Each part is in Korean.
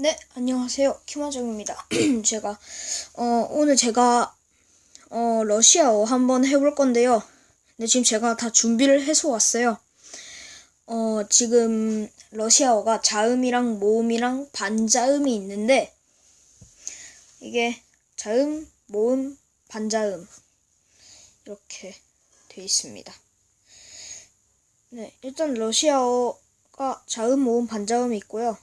네, 안녕하세요. 김화정입니다. 제가, 어, 오늘 제가, 어, 러시아어 한번 해볼 건데요. 네, 지금 제가 다 준비를 해서 왔어요. 어, 지금 러시아어가 자음이랑 모음이랑 반자음이 있는데, 이게 자음, 모음, 반자음. 이렇게 돼 있습니다. 네, 일단 러시아어가 자음, 모음, 반자음이 있고요.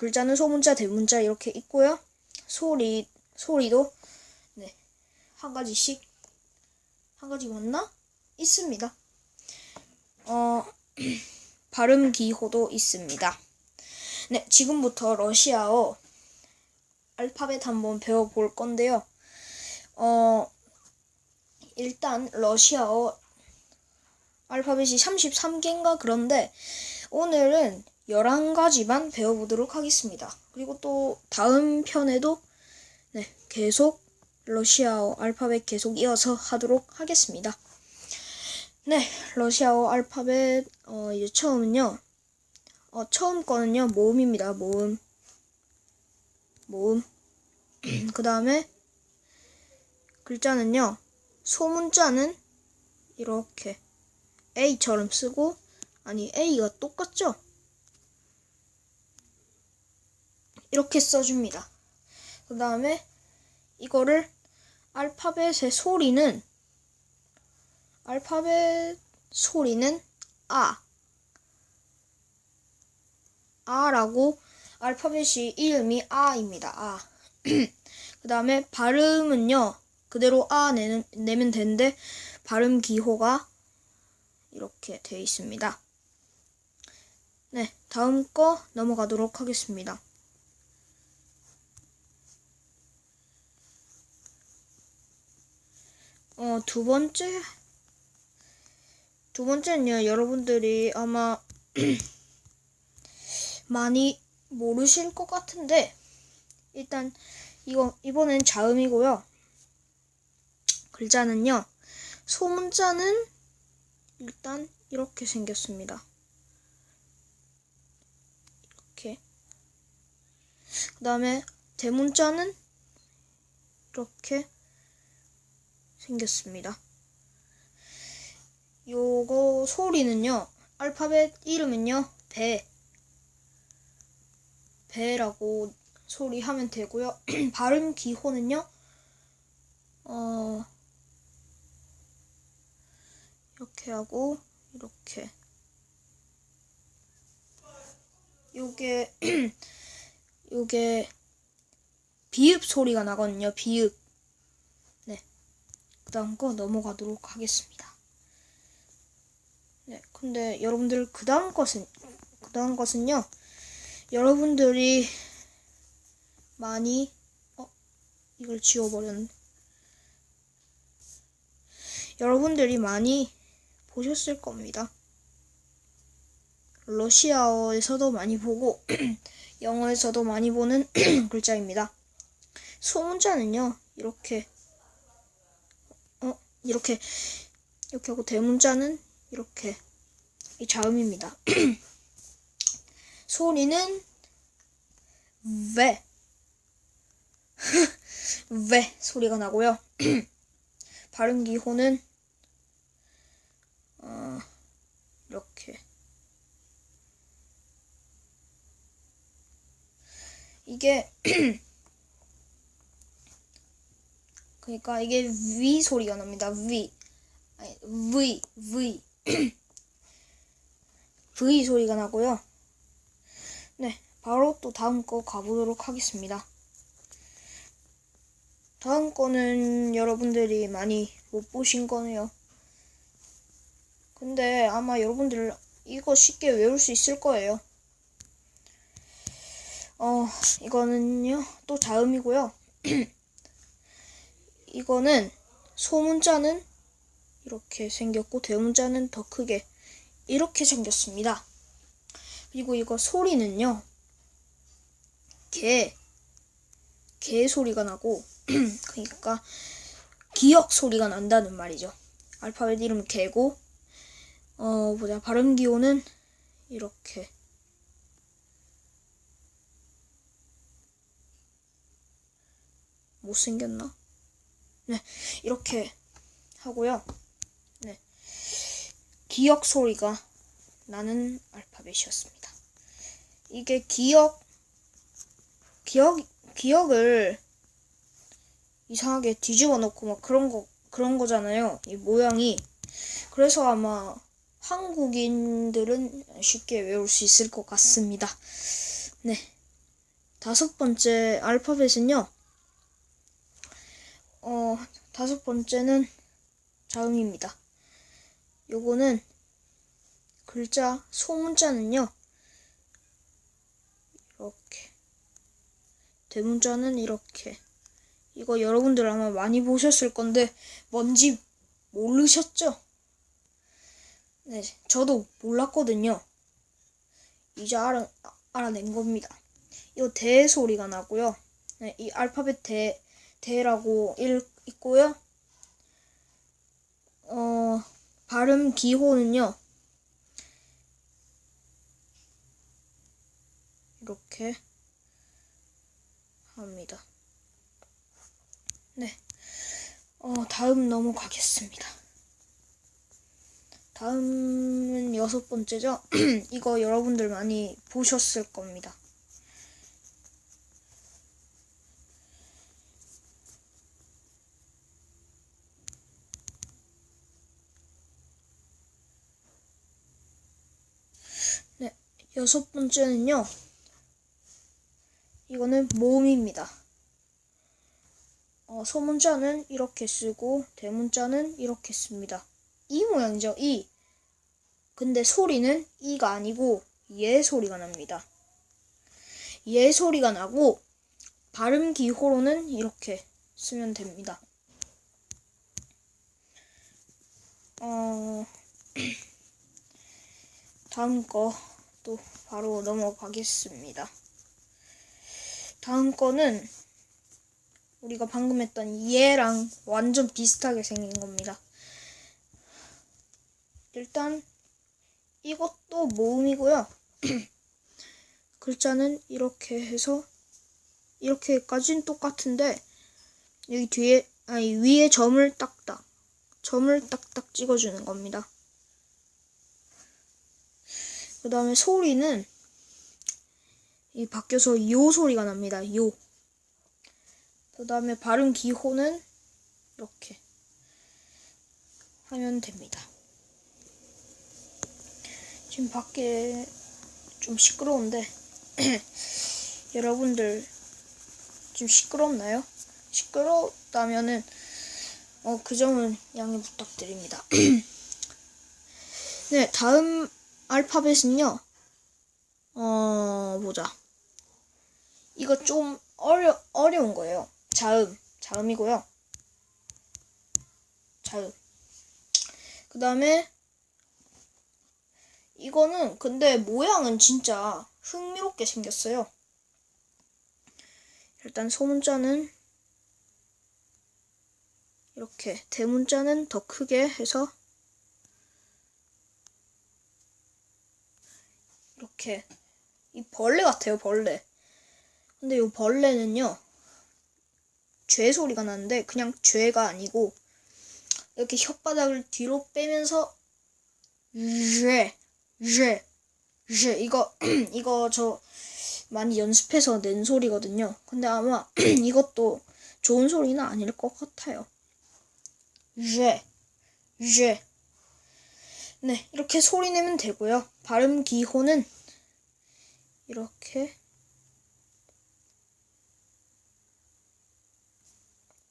글자는 소문자, 대문자 이렇게 있고요. 소리 소리도 네. 한 가지씩 한 가지 맞나? 있습니다. 어 발음 기호도 있습니다. 네, 지금부터 러시아어 알파벳 한번 배워볼 건데요. 어 일단 러시아어 알파벳이 33개인가 그런데 오늘은 11가지만 배워보도록 하겠습니다. 그리고 또 다음 편에도 네, 계속 러시아어 알파벳 계속 이어서 하도록 하겠습니다. 네, 러시아어 알파벳 어, 이제 처음은요. 어, 처음 거는요. 모음입니다. 모음. 모음. 그 다음에 글자는요. 소문자는 이렇게 A처럼 쓰고 아니 A가 똑같죠? 이렇게 써줍니다. 그 다음에 이거를 알파벳의 소리는 알파벳 소리는 아 아라고 알파벳이 이름이 아입니다. 아. 그 다음에 발음은요 그대로 아 내는, 내면 되는데 발음 기호가 이렇게 되어 있습니다. 네, 다음 거 넘어가도록 하겠습니다. 어, 두 번째, 두 번째는요, 여러분들이 아마 많이 모르실 것 같은데, 일단, 이거, 이번엔 자음이고요. 글자는요, 소문자는 일단 이렇게 생겼습니다. 이렇게. 그 다음에 대문자는 이렇게 생겼습니다. 요거 소리는요. 알파벳 이름은요. 배. 배라고 소리하면 되고요. 발음 기호는요. 어 이렇게 하고 이렇게 요게 요게 비읍 소리가 나거든요. 비읍. 그 다음 거 넘어가도록 하겠습니다. 네, 근데 여러분들 그 다음 것은 그 다음 것은요. 여러분들이 많이 어 이걸 지워버렸네. 여러분들이 많이 보셨을 겁니다. 러시아어에서도 많이 보고 영어에서도 많이 보는 글자입니다. 소문자는요 이렇게 이렇게 이렇게 하고 대문자는 이렇게 이 자음입니다. 소리는 왜, 왜 소리가 나고요. 발음 기호는 어, 이렇게 이게 그러니까 이게 V 소리가 납니다. V. 아니, V, V. V 소리가 나고요. 네, 바로 또 다음 거 가보도록 하겠습니다. 다음 거는 여러분들이 많이 못 보신 거네요. 근데 아마 여러분들 이거 쉽게 외울 수 있을 거예요. 어, 이거는요, 또 자음이고요. 이거는 소문자는 이렇게 생겼고 대문자는 더 크게 이렇게 생겼습니다. 그리고 이거 소리는요. 개, 개 소리가 나고 그러니까 기억 소리가 난다는 말이죠. 알파벳 이름 개고 어 보자 발음 기호는 이렇게 못생겼나? 네, 이렇게 하고요. 네. 기억 소리가 나는 알파벳이었습니다. 이게 기억, 기억, 기억을 이상하게 뒤집어 놓고 막 그런 거, 그런 거잖아요. 이 모양이. 그래서 아마 한국인들은 쉽게 외울 수 있을 것 같습니다. 네. 다섯 번째 알파벳은요. 어, 다섯 번째는 자음입니다. 요거는 글자 소문자는요. 이렇게 대문자는 이렇게 이거 여러분들 아마 많이 보셨을 건데 뭔지 모르셨죠? 네, 저도 몰랐거든요. 이제 알아, 알아낸 겁니다. 이 대 소리가 나고요. 네, 이 알파벳 대, 대라고 읽, 있고요. 어, 발음 기호는요. 이렇게 합니다. 네. 어, 다음 넘어가겠습니다. 다음은 여섯 번째죠. 이거 여러분들 많이 보셨을 겁니다. 여섯 번째는요. 이거는 모음입니다. 어, 소문자는 이렇게 쓰고 대문자는 이렇게 씁니다. 이 모양이죠. 이. 근데 소리는 이가 아니고 예 소리가 납니다. 예 소리가 나고 발음 기호로는 이렇게 쓰면 됩니다. 어, 다음 거 또 바로 넘어가겠습니다. 다음 거는 우리가 방금 했던 얘랑 완전 비슷하게 생긴 겁니다. 일단 이것도 모음이고요. 글자는 이렇게 해서 이렇게까지는 똑같은데 여기 뒤에 아니 위에 점을 딱딱 점을 딱딱 찍어주는 겁니다. 그 다음에 소리는 이 바뀌어서 요 소리가 납니다. 요. 그 다음에 발음 기호는 이렇게 하면 됩니다. 지금 밖에 좀 시끄러운데 여러분들 좀 시끄럽나요? 시끄럽다면은 어, 그 점은 양해 부탁드립니다. 네, 다음 알파벳은요. 어, 보자. 이거 좀 어려, 어려운 거예요. 자음. 자음이고요. 자음. 그 다음에, 이거는 근데 모양은 진짜 흥미롭게 생겼어요. 일단 소문자는 이렇게, 대문자는 더 크게 해서 이렇게. 이 벌레 같아요 벌레. 근데 이 벌레는요 죄 소리가 나는데 그냥 죄가 아니고 이렇게 혓바닥을 뒤로 빼면서 죄. 이거 이거 저 많이 연습해서 낸 소리거든요. 근데 아마 이것도 좋은 소리는 아닐 것 같아요. 죄, 죄. 네, 이렇게 소리 내면 되고요. 발음 기호는 이렇게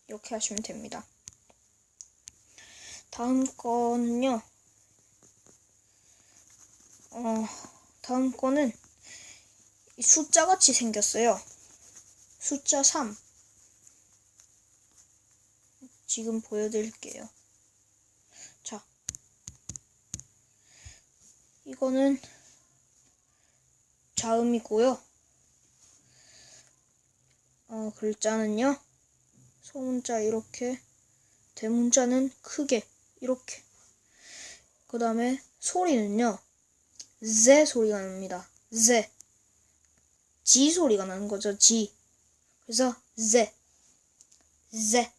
이렇게 하시면 됩니다. 다음 거는요. 어, 다음 거는 숫자 같이 생겼어요. 숫자 3. 지금 보여드릴게요. 자, 이거는 자음이고요. 어, 글자는요. 소문자 이렇게, 대문자는 크게 이렇게. 그 다음에 소리는요. 제 소리가 납니다. 제. 지 소리가 나는 거죠. 지. 그래서 제. 제,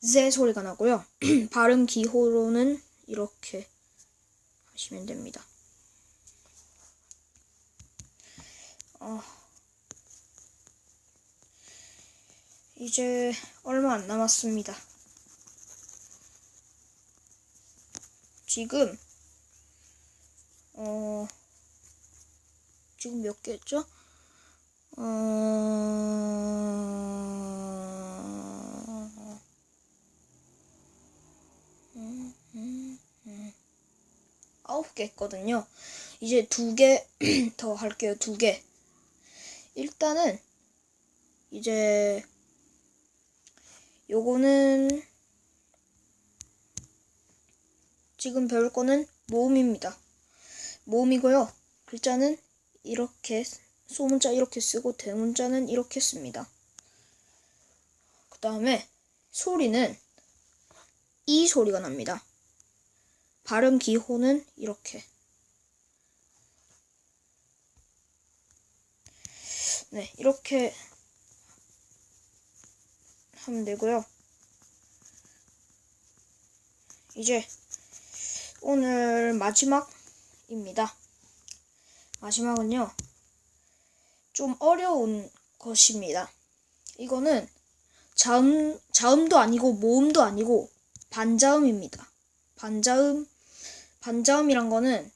제 소리가 나고요. 발음 기호로는 이렇게 하시면 됩니다. 어, 이제 얼마 안 남았습니다. 지금 어 지금 몇 개였죠? 어 음, 음, 음. 아홉 개 했거든요. 이제 두 개 더 할게요. 두 개. 일단은 이제 요거는 지금 배울 거는 모음입니다. 모음이고요. 글자는 이렇게 소문자 이렇게 쓰고 대문자는 이렇게 씁니다. 그 다음에 소리는 이 소리가 납니다. 발음 기호는 이렇게. 네, 이렇게 하면 되고요. 이제 오늘 마지막입니다. 마지막은요. 좀 어려운 것입니다. 이거는 자음, 자음도 아니고 모음도 아니고 반자음입니다. 반자음, 반자음이란 거는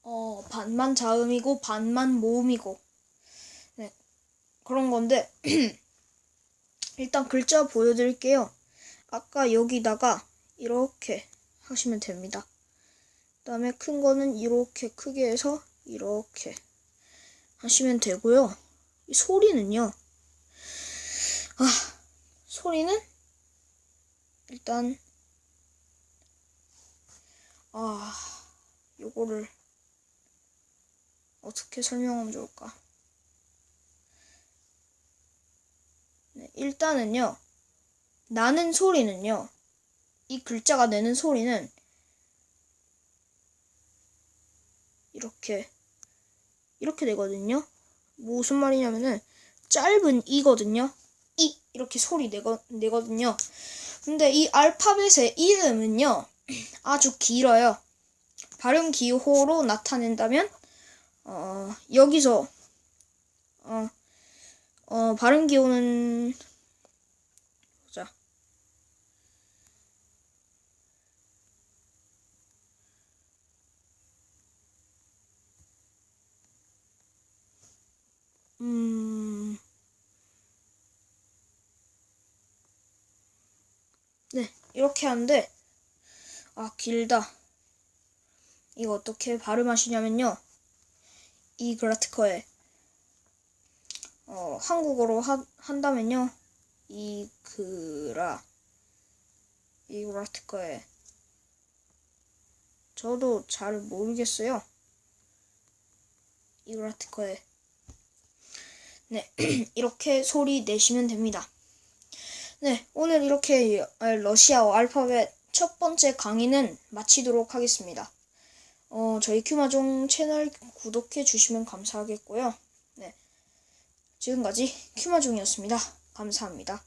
어, 반만 자음이고 반만 모음이고 네, 그런 건데 일단 글자 보여드릴게요. 아까 여기다가 이렇게 하시면 됩니다. 그 다음에 큰 거는 이렇게 크게 해서 이렇게 하시면 되고요. 이 소리는요. 아, 소리는 일단 아, 요거를 어떻게 설명하면 좋을까? 네, 일단은요. 나는 소리는요. 이 글자가 내는 소리는 이렇게 이렇게 되거든요. 무슨 말이냐면은 짧은 이거든요. 이 이렇게 소리 내거, 내거든요. 근데 이 알파벳의 이름은요. 아주 길어요. 발음 기호로 나타낸다면 어, 여기서 어, 어, 발음 기호는 자 음, 네, 이렇게 하는데, 아, 길다. 이거 어떻게 발음하시냐면요. 이 그라티커에, 어, 한국어로 하, 한다면요. 이 그라, 이 그라티커에, 저도 잘 모르겠어요. 이 그라티커에. 네, 이렇게 소리 내시면 됩니다. 네, 오늘 이렇게 러시아어 알파벳 첫 번째 강의는 마치도록 하겠습니다. 어, 저희 큐마종 채널 구독해 주시면 감사하겠고요. 네, 지금까지 큐마종이었습니다. 감사합니다.